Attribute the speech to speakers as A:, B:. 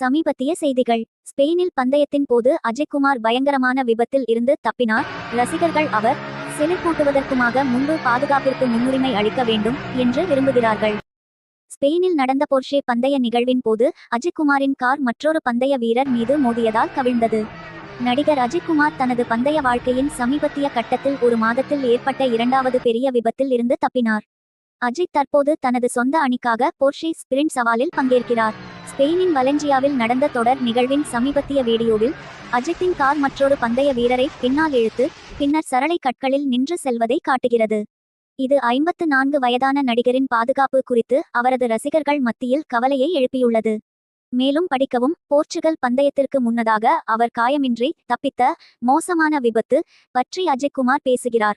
A: சமீபத்திய செய்திகள். ஸ்பெயினில் பந்தயத்தின் போது அஜய்குமார் பயங்கரமான விபத்தில் இருந்து தப்பினார். ரசிகர்கள் அவர் செழிப்பூட்டுவதற்குமாக முன்பு பாதுகாப்பிற்கு முன்னுரிமை அளிக்க வேண்டும் என்று விரும்புகிறார்கள். ஸ்பெயினில் நடந்த போர்ஷே பந்தய நிகழ்வின் போது அஜய்குமாரின் கார் மற்றொரு பந்தய வீரர் மீது மோதியதால் கவிழ்ந்தது. நடிகர் அஜய்குமார் தனது பந்தய வாழ்க்கையின் சமீபத்திய கட்டத்தில் ஒரு மாதத்தில் ஏற்பட்ட இரண்டாவது பெரிய விபத்தில் இருந்து தப்பினார். அஜித் தற்போது தனது சொந்த அணிக்காக போர்ஷே ஸ்பிரிண்ட் சவாலில் பங்கேற்கிறார். ஸ்பெயினின் வலென்சியாவில் நடந்த தொடர் நிகழ்வின் சமீபத்திய வீடியோவில் அஜித்தின் கார் மற்றொரு பந்தய வீரரை பின்னால் இழுத்து பின்னர் சரளை கற்களில் நின்று செல்வதை காட்டுகிறது. இது ஐம்பத்து நான்கு வயதான நடிகரின் பாதுகாப்பு குறித்து அவரது ரசிகர்கள் மத்தியில் கவலையை எழுப்பியுள்ளது. மேலும் படிக்கவும் போர்ச்சுகல் பந்தயத்திற்கு முன்னதாக அவர் காயமின்றி தப்பித்த மோசமான விபத்து பற்றி அஜய்குமார் பேசுகிறார்.